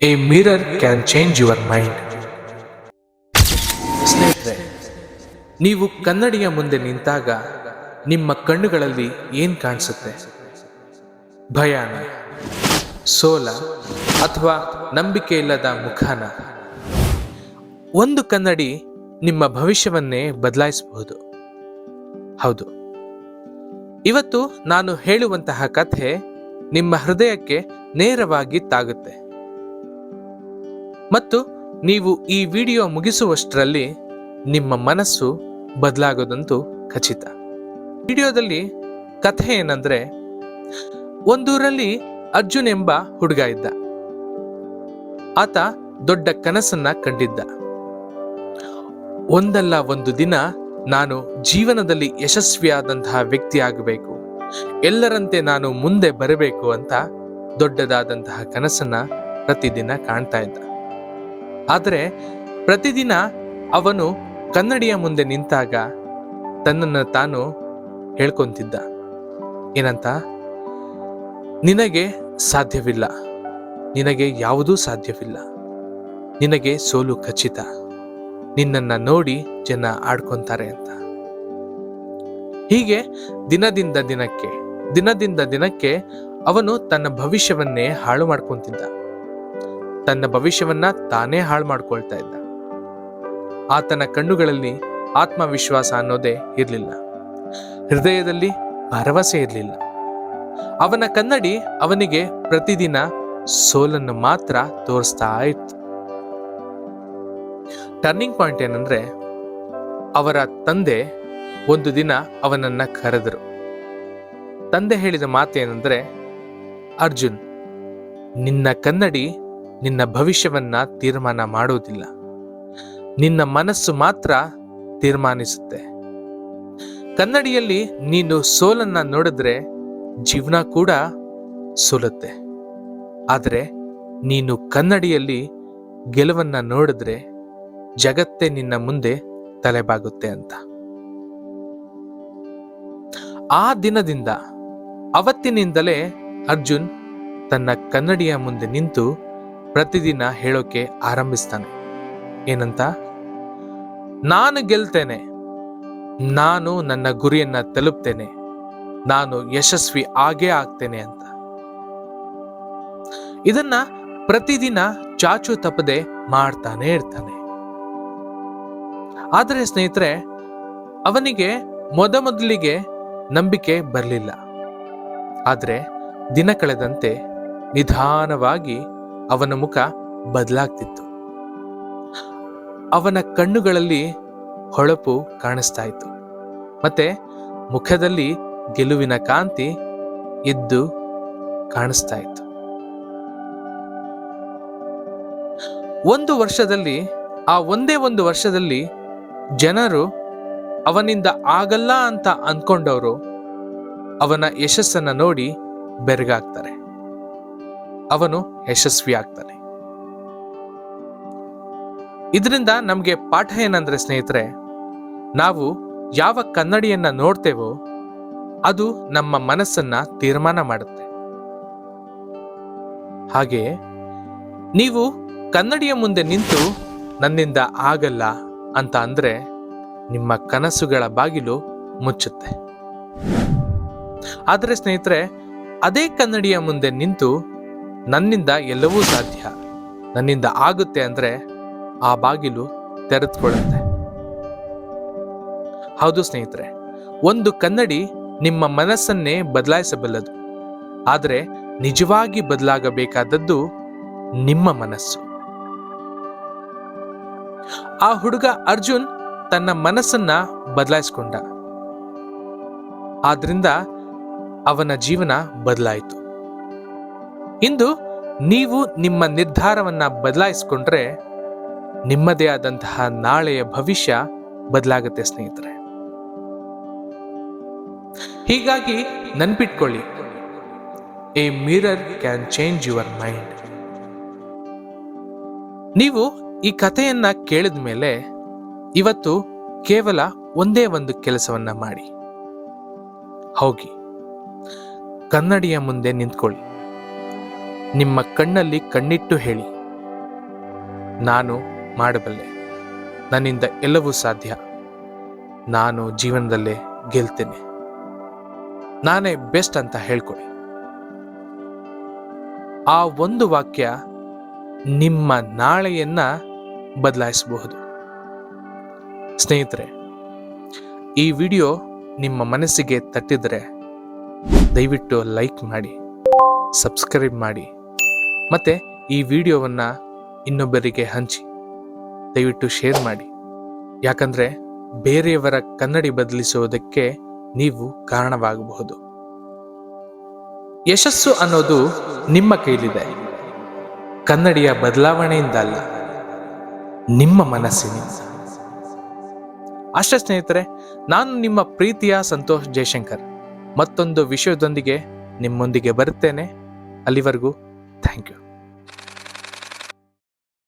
A mirror can change your mind ಸ್ನೇಹಿತರೆ, ನೀವು ಕನ್ನಡಿಯ ಮುಂದೆ ನಿಂತಾಗ ನಿಮ್ಮ ಕಣ್ಣುಗಳಲ್ಲಿ ಏನ್ ಕಾಣಿಸುತ್ತೆ? ಭಯಾನ, ಸೋಲ ಅಥವಾ ನಂಬಿಕೆ ಇಲ್ಲದ ಮುಖಾನ? ಒಂದು ಕನ್ನಡಿ ನಿಮ್ಮ ಭವಿಷ್ಯವನ್ನೇ ಬದಲಾಯಿಸಬಹುದು. ಹೌದು. ಇವತ್ತು ನಾನು ಹೇಳುವಂತಹ ಕಥೆ ನಿಮ್ಮ ಹೃದಯಕ್ಕೆ ನೇರವಾಗಿ ತಾಗುತ್ತೆ. ಮತ್ತು ನೀವು ಈ ವಿಡಿಯೋ ಮುಗಿಸುವಷ್ಟರಲ್ಲಿ ನಿಮ್ಮ ಮನಸ್ಸು ಬದಲಾಗೋದಂತೂ ಖಚಿತ. ವಿಡಿಯೋದಲ್ಲಿ ಕಥೆ ಏನಂದ್ರೆ, ಒಂದೂರಲ್ಲಿ ಅರ್ಜುನ್ ಎಂಬ ಹುಡುಗ ಇದ್ದ. ಆತ ದೊಡ್ಡ ಕನಸನ್ನ ಕಂಡಿದ್ದ. ಒಂದಲ್ಲ ಒಂದು ದಿನ ನಾನು ಜೀವನದಲ್ಲಿ ಯಶಸ್ವಿಯಾದಂತಹ ವ್ಯಕ್ತಿ ಆಗಬೇಕು ಎಲ್ಲರಂತೆ ನಾನು ಮುಂದೆ ಬರಬೇಕು ಅಂತ ದೊಡ್ಡದಾದಂತಹ ಕನಸನ್ನ ಪ್ರತಿದಿನ ಕಾಣ್ತಾ ಇದ್ದ. ಆದರೆ ಪ್ರತಿದಿನ ಅವನು ಕನ್ನಡಿಯ ಮುಂದೆ ನಿಂತಾಗ ತನ್ನನ್ನು ತಾನು ಹೇಳ್ಕೊಂತಿದ್ದ. ಏನಂತ? ನಿನಗೆ ಸಾಧ್ಯವಿಲ್ಲ. ನಿನಗೆ ಯಾವುದೂ ಸಾಧ್ಯವಿಲ್ಲ. ನಿನಗೆ ಸೋಲು ಖಚಿತ. ನಿನ್ನನ್ನ ನೋಡಿ ಜನ ಆಡ್ಕೊಂತಾರೆ ಅಂತ. ಹೀಗೆ ದಿನದಿಂದ ದಿನಕ್ಕೆ ದಿನದಿಂದ ದಿನಕ್ಕೆ ಅವನು ತನ್ನ ಭವಿಷ್ಯವನ್ನೇ ಹಾಳು ಮಾಡ್ಕೊಂತಿದ್ದ ತನ್ನ ಭವಿಷ್ಯವನ್ನ ತಾನೇ ಹಾಳು ಮಾಡ್ಕೊಳ್ತಾ ಇದ್ದ. ಆತನ ಕಣ್ಣುಗಳಲ್ಲಿ ಆತ್ಮವಿಶ್ವಾಸ ಅನ್ನೋದೇ ಇರಲಿಲ್ಲ. ಹೃದಯದಲ್ಲಿ ಭರವಸೆ ಇರಲಿಲ್ಲ. ಅವನ ಕನ್ನಡಿ ಅವನಿಗೆ ಪ್ರತಿದಿನ ಸೋಲನ್ನು ಮಾತ್ರ ತೋರಿಸ್ತಾ ಇತ್ತು. ಟರ್ನಿಂಗ್ ಪಾಯಿಂಟ್ ಏನಂದ್ರೆ, ಅವರ ತಂದೆ ಒಂದು ದಿನ ಅವನನ್ನ ಕರೆದರು. ತಂದೆ ಹೇಳಿದ ಮಾತೇನೆಂದ್ರೆ, ಅರ್ಜುನ್, ನಿನ್ನ ಕನ್ನಡಿ ನಿನ್ನ ಭವಿಷ್ಯವನ್ನ ತೀರ್ಮಾನ ಮಾಡುವುದಿಲ್ಲ. ನಿನ್ನ ಮನಸ್ಸು ಮಾತ್ರ ತೀರ್ಮಾನಿಸುತ್ತೆ. ಕನ್ನಡಿಯಲ್ಲಿ ನೀನು ಸೋಲನ್ನ ನೋಡಿದ್ರೆ ಜೀವನ ಕೂಡ ಸೋಲುತ್ತೆ. ಆದರೆ ನೀನು ಕನ್ನಡಿಯಲ್ಲಿ ಗೆಲುವನ್ನ ನೋಡಿದ್ರೆ ಜಗತ್ತೇ ನಿನ್ನ ಮುಂದೆ ತಲೆಬಾಗುತ್ತೆ ಅಂತ. ಆ ದಿನದಿಂದ ಅವತ್ತಿನಿಂದಲೇ ಅರ್ಜುನ್ ತನ್ನ ಕನ್ನಡಿಯ ಮುಂದೆ ನಿಂತು ಪ್ರತಿದಿನ ಹೇಳೋಕೆ ಆರಂಭಿಸ್ತಾನೆ. ಏನಂತ? ನಾನು ಗೆಲ್ತೇನೆ. ನಾನು ನನ್ನ ಗುರಿಯನ್ನ ತಲುಪ್ತೇನೆ. ನಾನು ಯಶಸ್ವಿ ಆಗೇ ಆಗ್ತೇನೆ ಅಂತ. ಇದನ್ನ ಪ್ರತಿದಿನ ಚಾಚು ತಪ್ಪದೆ ಮಾಡ್ತಾನೆ ಇರ್ತಾನೆ. ಆದರೆ ಸ್ನೇಹಿತರೆ, ಅವನಿಗೆ ಮೊದಮೊದಲಿಗೆ ನಂಬಿಕೆ ಬರಲಿಲ್ಲ. ಆದರೆ ದಿನ ಕಳೆದಂತೆ ನಿಧಾನವಾಗಿ ಅವನ ಮುಖ ಬದಲಾಗ್ತಿತ್ತು. ಅವನ ಕಣ್ಣುಗಳಲ್ಲಿ ಹೊಳಪು ಕಾಣಿಸ್ತಾ ಇತ್ತು ಮತ್ತೆ ಮುಖದಲ್ಲಿ ಗೆಲುವಿನ ಕಾಂತಿ ಎದ್ದು ಕಾಣಿಸ್ತಾ ಇತ್ತು ಒಂದು ವರ್ಷದಲ್ಲಿ, ಆ ಒಂದೇ ಒಂದು ವರ್ಷದಲ್ಲಿ ಜನರು ಅವನಿಂದ ಆಗಲ್ಲ ಅಂತ ಅಂದ್ಕೊಂಡವರು ಅವನ ಯಶಸ್ಸನ್ನ ನೋಡಿ ಬೆರಗಾಗ್ತಾರೆ. ಅವನು ಯಶಸ್ವಿ ಆಗ್ತಾನೆ ಇದರಿಂದ ನಮಗೆ ಪಾಠ ಏನಂದ್ರೆ ಸ್ನೇಹಿತರೆ, ನಾವು ಯಾವ ಕನ್ನಡಿಯನ್ನ ನೋಡ್ತೇವೋ ಅದು ನಮ್ಮ ಮನಸ್ಸನ್ನ ತೀರ್ಮಾನ ಮಾಡುತ್ತೆ. ಹಾಗೆ ನೀವು ಕನ್ನಡಿಯ ಮುಂದೆ ನಿಂತು ನನ್ನಿಂದ ಆಗಲ್ಲ ಅಂತ ಅಂದ್ರೆ ನಿಮ್ಮ ಕನಸುಗಳ ಬಾಗಿಲು ಮುಚ್ಚುತ್ತೆ. ಆದರೆ ಸ್ನೇಹಿತರೆ, ಅದೇ ಕನ್ನಡಿಯ ಮುಂದೆ ನಿಂತು ನನ್ನಿಂದ ಎಲ್ಲವೂ ಸಾಧ್ಯ. ನನ್ನಿಂದ ಆಗುತ್ತೆ ಅಂದರೆ ಆ ಬಾಗಿಲು ತೆರೆದುಕೊಳ್ಳುತ್ತೆ. ಹೌದು ಸ್ನೇಹಿತರೆ, ಒಂದು ಕನ್ನಡಿ ನಿಮ್ಮ ಮನಸ್ಸನ್ನೇ ಬದಲಾಯಿಸಬಲ್ಲದು. ಆದರೆ ನಿಜವಾಗಿ ಬದಲಾಗಬೇಕಾದದ್ದು ನಿಮ್ಮ ಮನಸ್ಸು. ಆ ಹುಡುಗ ಅರ್ಜುನ್ ತನ್ನ ಮನಸ್ಸನ್ನ ಬದಲಾಯಿಸಿಕೊಂಡ. ಆದ್ರಿಂದ ಅವನ ಜೀವನ ಬದಲಾಯಿತು. ಇಂದು ನೀವು ನಿಮ್ಮ ನಿರ್ಧಾರವನ್ನ ಬದಲಾಯಿಸಿಕೊಂಡ್ರೆ ನಿಮ್ಮದೇ ಆದಂತಹ ನಾಳೆಯ ಭವಿಷ್ಯ ಬದಲಾಗುತ್ತೆ, ಸ್ನೇಹಿತರೆ. ಹೀಗಾಗಿ ನೆನ್ಪಿಟ್ಕೊಳ್ಳಿ. A mirror can change your mind ನೀವು ಈ ಕಥೆಯನ್ನ ಕೇಳಿದ ಮೇಲೆ ಇವತ್ತು ಕೇವಲ ಒಂದೇ ಒಂದು ಕೆಲಸವನ್ನ ಮಾಡಿ. ಹೋಗಿ. ಕನ್ನಡಿಯ ಮುಂದೆ ನಿಂತ್ಕೊಳ್ಳಿ. ನಿಮ್ಮ ಕಣ್ಣಲ್ಲಿ ಕಣ್ಣಿಟ್ಟು ಹೇಳಿ. ನಾನು ಮಾಡಬಲ್ಲೆ. ನನ್ನಿಂದ ಎಲ್ಲವೂ ಸಾಧ್ಯ. ನಾನು ಜೀವನದಲ್ಲೇ ಗೆಲ್ತೇನೆ. ನಾನೇ ಬೆಸ್ಟ್ ಅಂತ ಹೇಳ್ಕೊಡಿ. ಆ ಒಂದು ವಾಕ್ಯ ನಿಮ್ಮ ನಾಳೆಯನ್ನ ಬದಲಾಯಿಸಬಹುದು. ಸ್ನೇಹಿತರೆ, ಈ ವಿಡಿಯೋ ನಿಮ್ಮ ಮನಸ್ಸಿಗೆ ತಟ್ಟಿದರೆ ದಯವಿಟ್ಟು ಲೈಕ್ ಮಾಡಿ, ಸಬ್ಸ್ಕ್ರೈಬ್ ಮಾಡಿ. ಮತ್ತೆ ಈ ವಿಡಿಯೋವನ್ನು ಇನ್ನೊಬ್ಬರಿಗೆ ಹಂಚಿ. ದಯವಿಟ್ಟು ಶೇರ್ ಮಾಡಿ. ಯಾಕಂದ್ರೆ ಬೇರೆಯವರ ಕನ್ನಡಿ ಬದಲಿಸುವುದಕ್ಕೆ ನೀವು ಕಾರಣವಾಗಬಹುದು. ಯಶಸ್ಸು ಅನ್ನೋದು ನಿಮ್ಮ ಕೈಲಿದೆ. ಕನ್ನಡಿಯ ಬದಲಾವಣೆಯಿಂದ ಅಲ್ಲ, ನಿಮ್ಮ ಮನಸ್ಸಿನಿಂದ ಅಷ್ಟೇ ಸ್ನೇಹಿತರೆ, ನಾನು ನಿಮ್ಮ ಪ್ರೀತಿಯ ಸಂತೋಷ್ ಜಯಶಂಕರ್. ಮತ್ತೊಂದು ವಿಷಯದೊಂದಿಗೆ ನಿಮ್ಮೊಂದಿಗೆ ಬರುತ್ತೇನೆ. ಅಲ್ಲಿವರೆಗೂ ಥ್ಯಾಂಕ್ ಯು